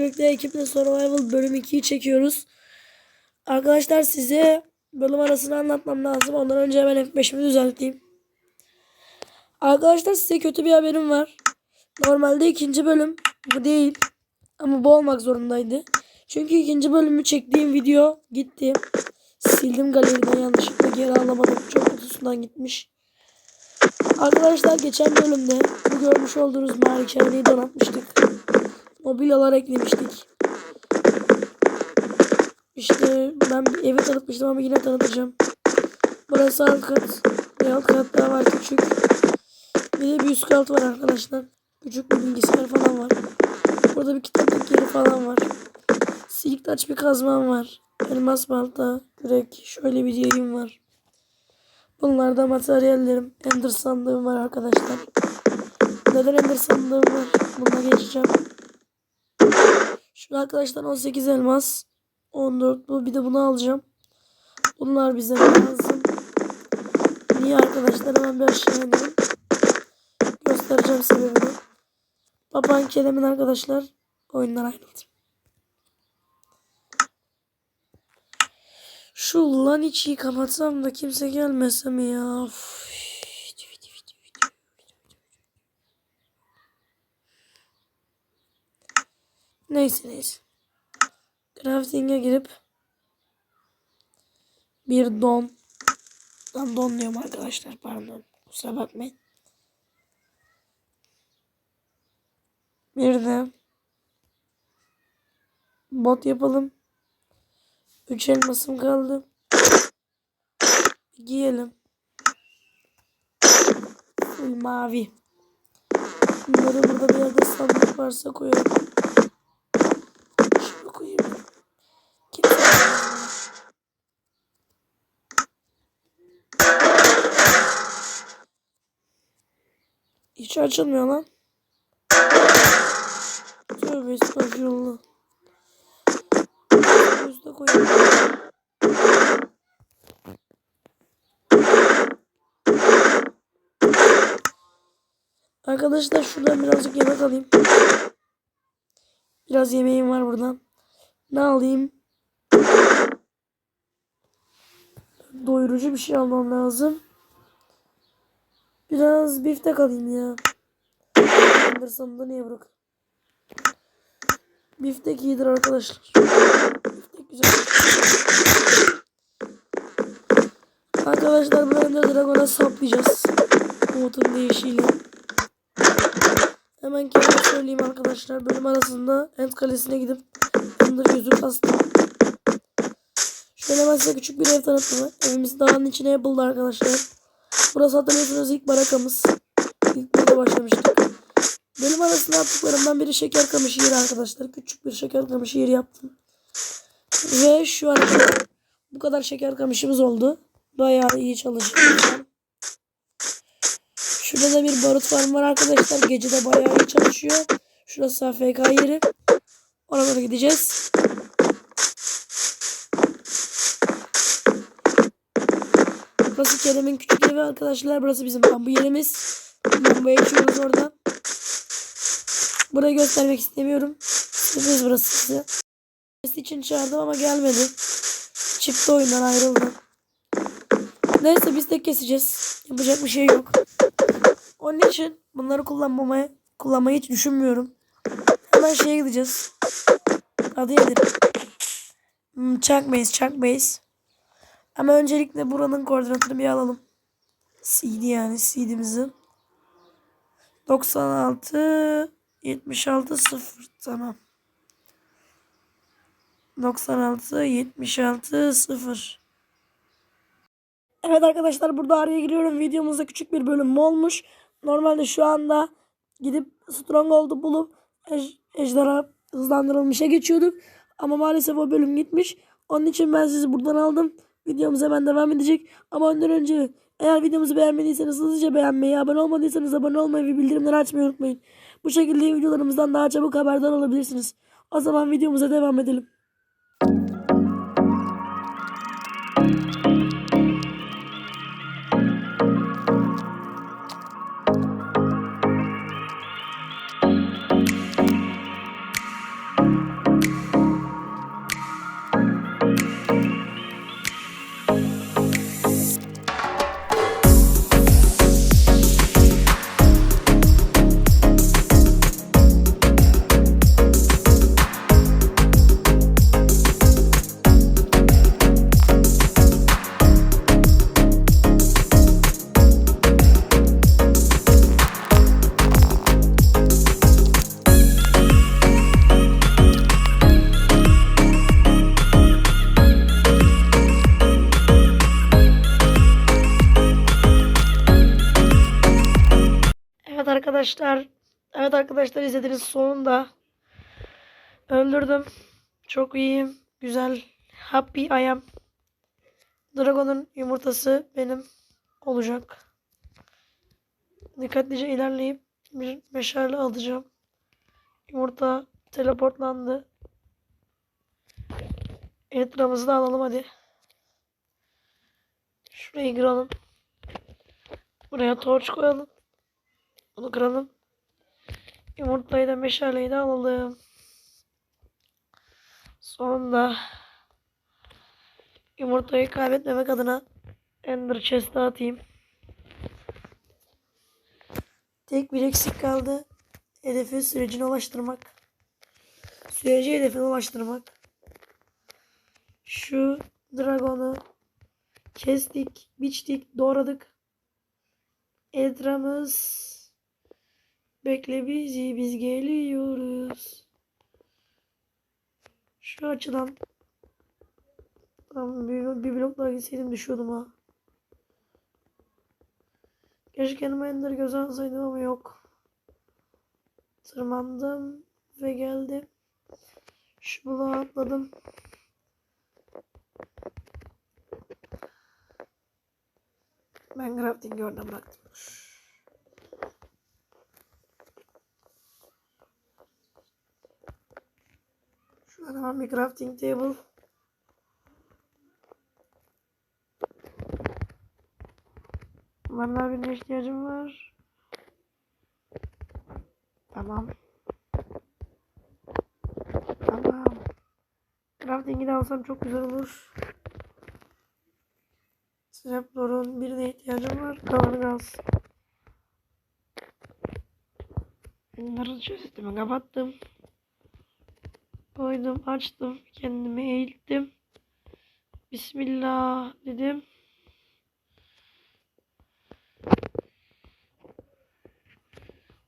birlikte ekiple Survival bölüm 2'yi çekiyoruz. Arkadaşlar size bölüm arasını anlatmam lazım. Ondan önce hemen F5'imi düzelteyim. Arkadaşlar size kötü bir haberim var. Normalde ikinci bölüm bu değil. Ama bu olmak zorundaydı. Çünkü ikinci bölümü çektiğim video gitti. Sildim galeriden yanlışlıkla geri alamadım. Çok kutusundan gitmiş. Arkadaşlar geçen bölümde bu görmüş olduğunuz malikaneyi donatmıştık. Mobilyalar eklemiştik. İşte ben bir evi tanıtmıştım ama yine tanıtacağım. Burası alt kat. Bir alt kat daha var küçük. Bir de bir üst kat var arkadaşlar. Küçük bir bilgisayar falan var. Burada bir kitaplık yeri falan var. Silik taç bir kazmam var. Elmas balta, kürek, şöyle bir yayım var. Bunlar da materyallerim. Ender sandığım var arkadaşlar. Neden Ender sandığım var? Buna geçeceğim. Şu arkadaşlar 18 elmas. 14 bu. Bir de bunu alacağım. Bunlar bize lazım. Niye arkadaşlar? Hemen bir aşağı inelim. Göstereceğim sebebini. Papağan kelemin arkadaşlar oyundan ayrıldı. Şu lan içi kapatsam da kimse gelmese mi ya? Üf. Neyse neyse. Crafting'e girip bir don Lan don diyorum arkadaşlar pardon. Kusura bakmayın. Bir de bot yapalım. Üç elmasım kaldı. Giyelim. Mavi. Bunları burada bir yerde sandık varsa koyalım. Hiç açılmıyor lan. Tövbe estağfurullah. Üste koyayım. Arkadaşlar şuradan birazcık yemek alayım. Biraz yemeğim var buradan. Ne alayım? Doyurucu bir şey almam lazım. Biraz biftek alayım ya. Anderson'u da niye bırak? Biftek iyidir arkadaşlar. Biftek güzel. Arkadaşlar bu Ender Dragon'a saplayacağız. Umut'un deyişiyle. Hemen kendime söyleyeyim arkadaşlar. Bölüm arasında End Kalesi'ne gidip Ender gözü kastım. Şöyle ben size küçük bir ev tanıtımı. Evimiz dağın içine yapıldı arkadaşlar. Burası hatırlıyorsunuz ilk barakamız. İlk burada başlamıştık. Bölüm arasında yaptıklarımdan biri şeker kamışı yeri arkadaşlar. Küçük bir şeker kamışı yeri yaptım. Ve şu an bu kadar şeker kamışımız oldu. Bayağı iyi çalışıyor. Şurada da bir barut farm var arkadaşlar. Gece de bayağı iyi çalışıyor. Şurası AFK yeri. Oralara gideceğiz. Burası Kerem'in küçük evi arkadaşlar. Burası bizim bambu yerimiz. Bambuya içiyoruz oradan. Burayı göstermek istemiyorum. Sürpriz burası size. Sesi için çağırdım ama gelmedi. Çıktı oyundan ayrıldı. Neyse biz tek keseceğiz. Yapacak bir şey yok. Onun için bunları kullanmamaya kullanmayı hiç düşünmüyorum. Hemen şeye gideceğiz. Adı nedir? Hmm, Chuck Base. Ama öncelikle buranın koordinatını bir alalım. CD yani CD'mizi. 96 76 0 tamam. 96 76 0 Evet arkadaşlar burada araya giriyorum. Videomuzda küçük bir bölüm olmuş. Normalde şu anda gidip Stronghold'u bulup ej ejderha hızlandırılmışa geçiyorduk. Ama maalesef o bölüm gitmiş. Onun için ben sizi buradan aldım. Videomuz hemen devam edecek. Ama ondan önce eğer videomuzu beğenmediyseniz hızlıca beğenmeyi, abone olmadıysanız abone olmayı ve bildirimleri açmayı unutmayın. Bu şekilde videolarımızdan daha çabuk haberdar olabilirsiniz. O zaman videomuza devam edelim. Arkadaşlar izlediğiniz sonunda öldürdüm. Çok iyiyim. Güzel. Happy I am. Dragon'un yumurtası benim olacak. Dikkatlice ilerleyip bir meşale alacağım. Yumurta teleportlandı. Elitramızı da alalım hadi. Şurayı kıralım. Buraya torç koyalım. Bunu kıralım. Yumurtayı da meşaleyi de alalım. Sonunda yumurtayı kaybetmemek adına Ender Chest'e atayım. Tek bir eksik kaldı. Hedefi sürecine ulaştırmak. Süreci hedefine ulaştırmak. Şu dragonu kestik, biçtik, doğradık. Edramız bekle bizi biz geliyoruz. Şu açıdan Tamam, bir, bir blok daha gitseydim düşüyordum ha. Keşke kendime ender göz alsaydım ama yok. Tırmandım ve geldim. Şu bloğa atladım. Ben crafting'i oradan bıraktım. Şuradan hemen bir crafting table. Bana birine ihtiyacım var. Tamam. Tamam. Crafting'i de alsam çok güzel olur. Trapdoor'un birine ihtiyacım var. Kalanı kalsın. Bunların çözümü kapattım. Koydum, açtım. Kendimi eğildim. Bismillah dedim.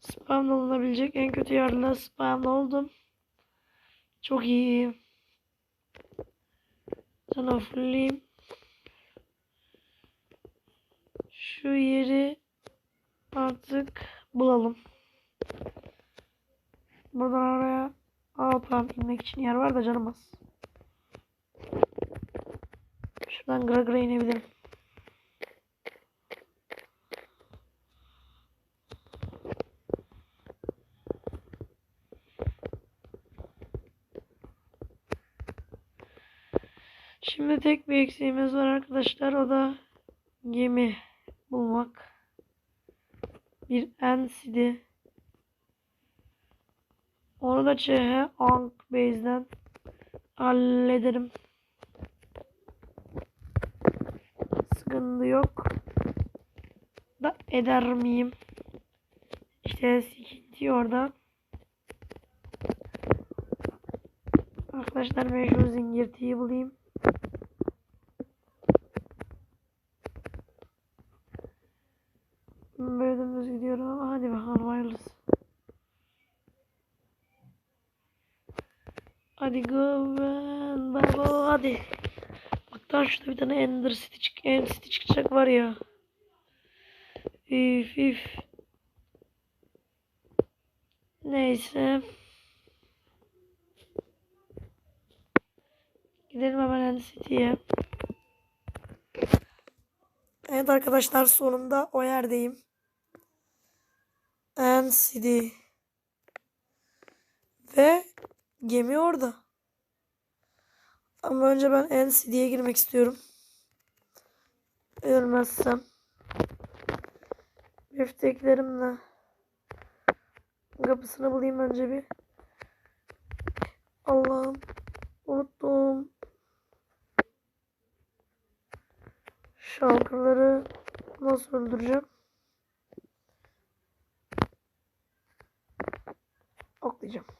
Spam olunabilecek en kötü yerle spam oldum. Çok iyi. Sana fullleyeyim. Şu yeri artık bulalım. Buradan oraya Aa tamam inmek için yer var da canım az. Şuradan gra gra inebilirim. Şimdi tek bir eksiğimiz var arkadaşlar. O da gemi bulmak. Bir NCD. Onu da CH Ank Base'den hallederim. Sıkıntı yok. Da eder miyim? İşte sıkıntı orada. Arkadaşlar ben şu zingirtiyi bulayım. Böyle dümdüz gidiyorum ama hadi bakalım hayırlısı. Hadi güven baba hadi. Bak daha şurada bir tane Ender City, çık End City çıkacak var ya. Üf üf. Neyse. Gidelim hemen End City'ye. Evet arkadaşlar sonunda o yerdeyim. End City. Ve gemi orada. Ama önce ben NCD'ye girmek istiyorum. Ölmezsem. Bifteklerimle. Kapısını bulayım önce bir. Allah'ım. Unuttum. Şalkırları nasıl öldüreceğim? Oklayacağım.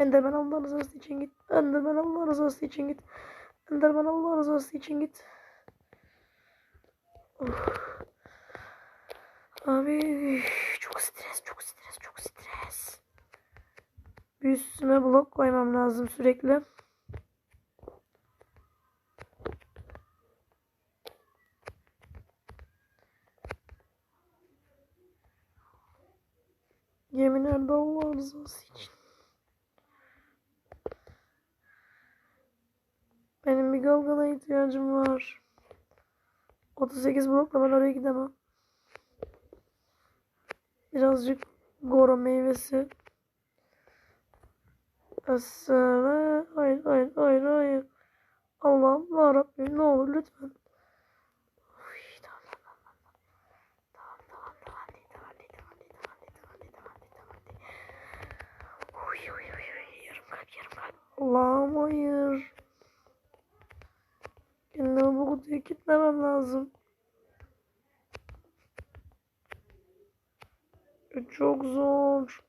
Enderman Allah rızası için git. Enderman Allah rızası için git. Enderman Allah rızası için git. Of. Abi çok stres çok stres çok stres. Bir üstüme blok koymam lazım sürekli. Yemin ederim Allah rızası için. Benim bir galgana ihtiyacım var. 38 blokla ben oraya gidemem. Birazcık goro meyvesi. Esra. Hayır hayır hayır hayır. Allah'ım ya Rabbim ne olur lütfen. Uy, tamam tamam tamam. Tamam tamam tamam değil tamam değil tamam değil tamam değil tamam değil tamam değil tamam değil. Uy uy uy uy yarım kalp yarım kalp. Allah'ım hayır. Kendimi bu kutuya kilitlemem lazım. Çok zor.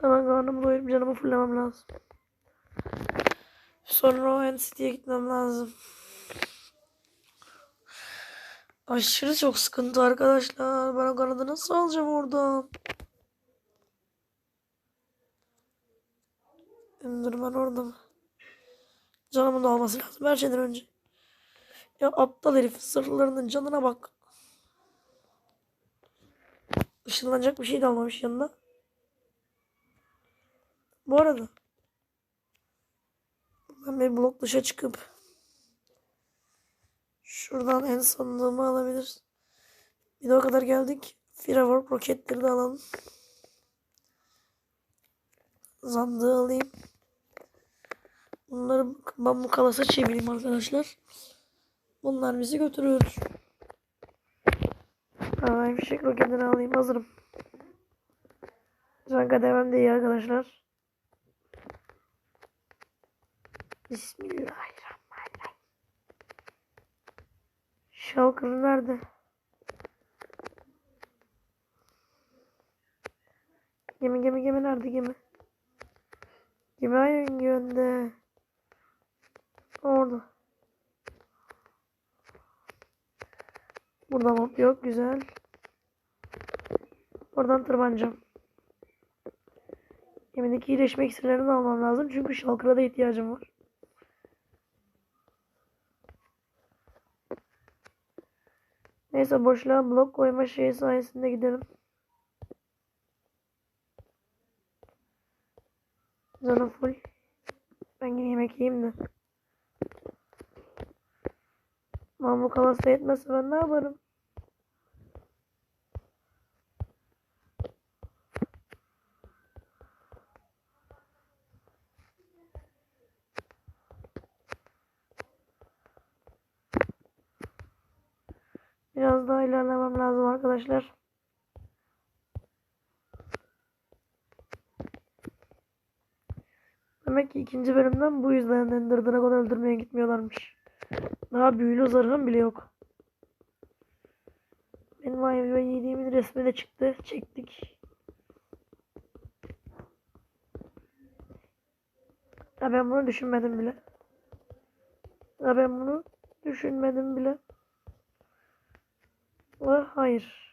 Hemen karnımı doyurup canımı fullemem lazım. Sonra o NCT'ye gitmem lazım. Aşırı çok sıkıntı arkadaşlar. Ben o kanadı nasıl alacağım oradan? Enderman orada mı? Canımın da alması lazım her şeyden önce. Ya aptal herif sırlarının canına bak. Işınlanacak bir şey de almamış yanına. Bu arada ben bir blok dışa çıkıp şuradan en sandığımı alabiliriz. Bir de o kadar geldik. Firavor roketleri de alalım. Zandığı alayım. Bunları bambu kalasa çevireyim arkadaşlar. Bunlar bizi götürür. Ay fişek roketini alayım. Hazırım. Can kademem de iyi arkadaşlar. Bismillahirrahmanirrahim. Şalkır nerede? Gemi gemi gemi nerede gemi? Gemi hangi yönde? Orada. Burada mob yok. Güzel. Oradan tırmanacağım. Gemideki iyileşme iksirlerini almam lazım. Çünkü şalkıra da ihtiyacım var. Neyse boşluğa blok koyma şeyi sayesinde gidelim. Canım full. Ben yine yemek yiyeyim de. Bu kalasta yetmezse ben ne yaparım? Biraz daha ilerlemem lazım arkadaşlar. Demek ki ikinci bölümden bu yüzden Ender Dragon öldürmeye gitmiyorlarmış. Daha büyülü zırhım bile yok. Benim ayıbı yediğimin resmi de çıktı. Çektik. Ya ben bunu düşünmedim bile. Ya ben bunu düşünmedim bile. Ah, hayır.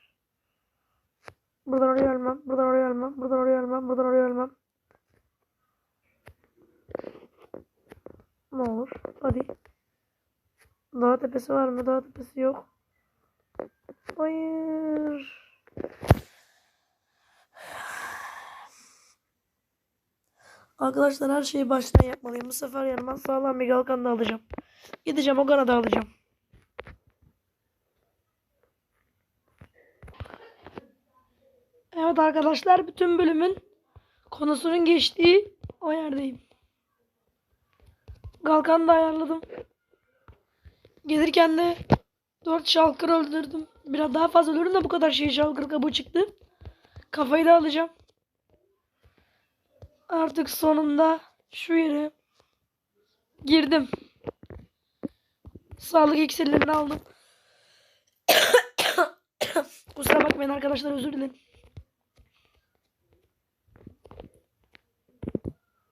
Buradan oraya ölmem. Buradan oraya ölmem. Buradan oraya ölmem. Buradan oraya ölmem. Ne olur. Hadi. Dağ tepesi var mı? Dağ tepesi yok. Hayır. Arkadaşlar her şeyi baştan yapmalıyım. Bu sefer yanıma sağlam bir kalkan da alacağım. Gideceğim o da alacağım. Evet arkadaşlar bütün bölümün konusunun geçtiği o yerdeyim. Kalkanı da ayarladım. Gelirken de 4 şalkır öldürdüm. Biraz daha fazla ölürüm de bu kadar şey şalkır kabuğu çıktı. Kafayı da alacağım. Artık sonunda şu yere Girdim. Sağlık iksirlerini aldım. Kusura bakmayın arkadaşlar özür dilerim.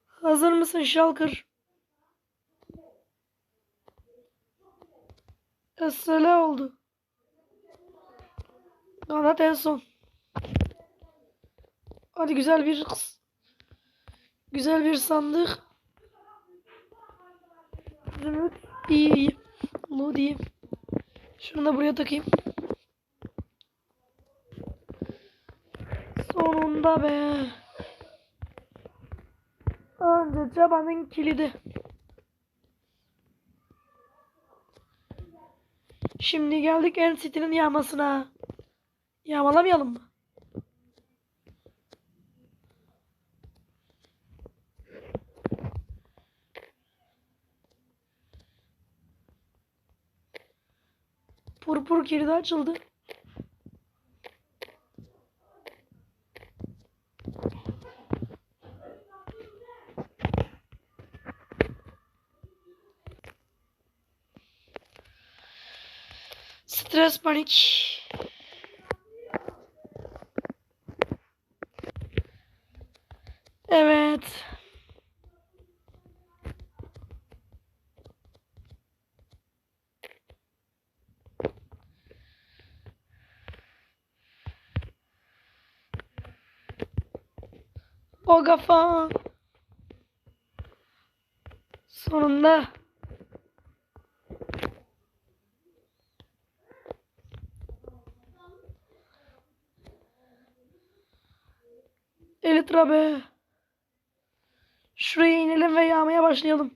Hazır mısın Şalkır? Esele oldu. Kanat en son. Hadi güzel bir güzel bir sandık. Zümrüt iyi iyi. Lu diyeyim. Şunu da buraya takayım. Sonunda be. Önce cabanın kilidi. Şimdi geldik en City'nin yağmasına. Yağmalamayalım mı? Purpur kilidi açıldı. Stres panik. Evet. O kafa. Sonunda. Elitra be. Şuraya inelim ve yağmaya başlayalım.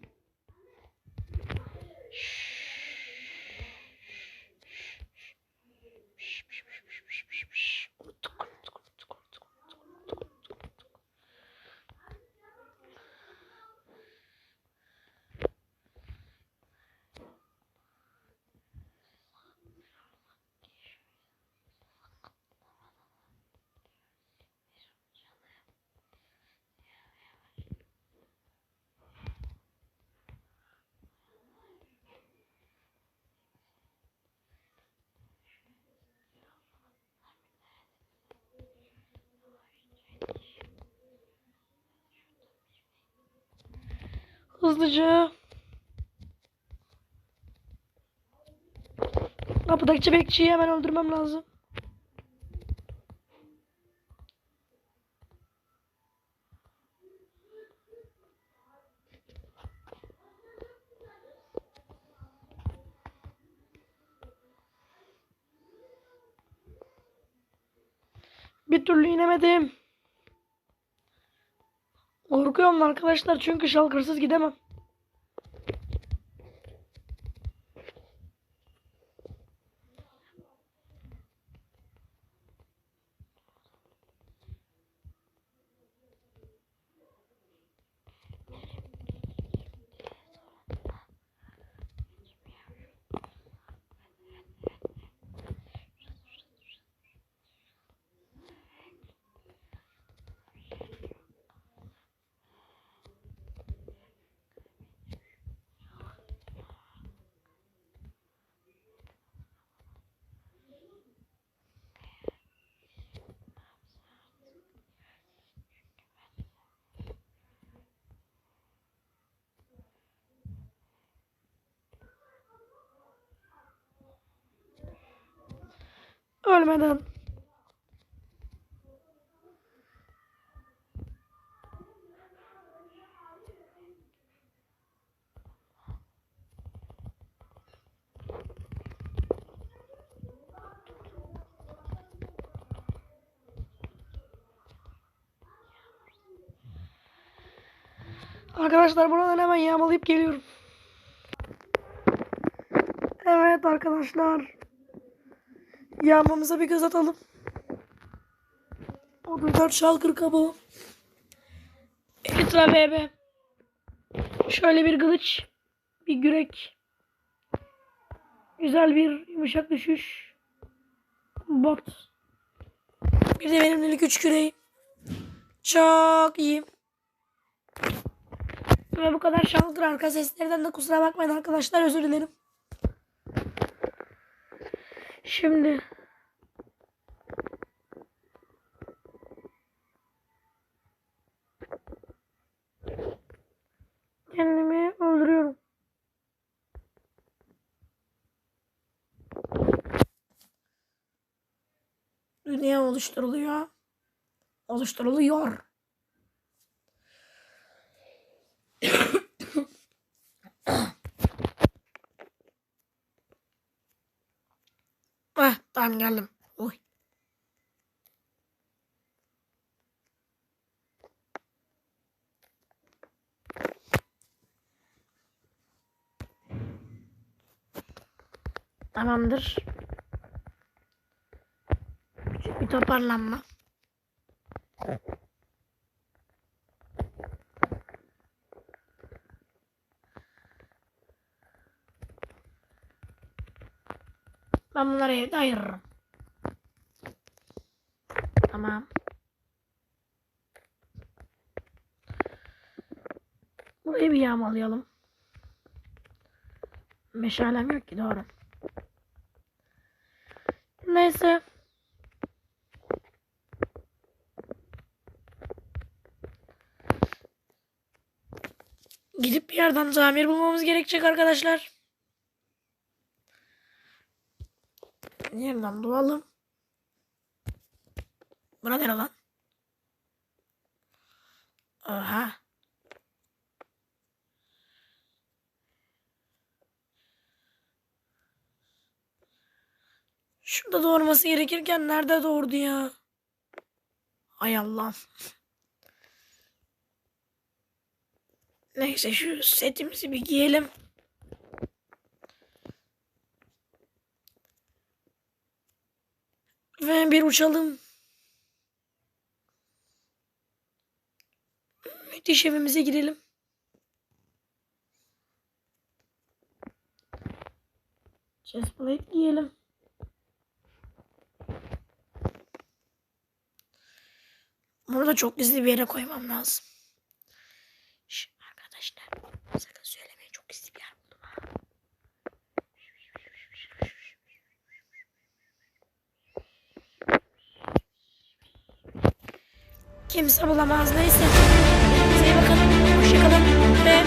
Hızlıca. Kapıdaki bekçiyi hemen öldürmem lazım. Bir türlü inemedim. Korkuyorum arkadaşlar çünkü şalkırsız gidemem. Ölmeden. Arkadaşlar buradan hemen yağmalayıp geliyorum. Evet arkadaşlar. Yağmamıza bir göz atalım. 34 şalkır kabuğu. Elitra BB. Şöyle bir kılıç. Bir gürek. Güzel bir yumuşak düşüş. Bot. Bir de benim ilk üç küreği. Çok iyi. Ve bu kadar şanlıdır arka seslerden de kusura bakmayın arkadaşlar özür dilerim. Şimdi oluşturuluyor. Oluşturuluyor. Ah, tamam geldim. Oy. Tamamdır. Toparlanma. Ben bunları evde ayırırım. Tamam. Burayı bir yağmalayalım. Meşalem yok ki doğru. Neyse. Yerden tamir bulmamız gerekecek arkadaşlar. Yerden bulalım. Buna nere lan? Aha. Şurada doğurması gerekirken nerede doğurdu ya? Hay Allah. Neyse şu setimizi bir giyelim. Ve bir uçalım. Müthiş evimize girelim. Chestplate giyelim. Bunu da çok gizli bir yere koymam lazım. Şş, arkadaşlar sakın söylemeyin çok gizli bir yer buldum ha. Kimse bulamaz neyse. İyi bakın. Hoşçakalın ve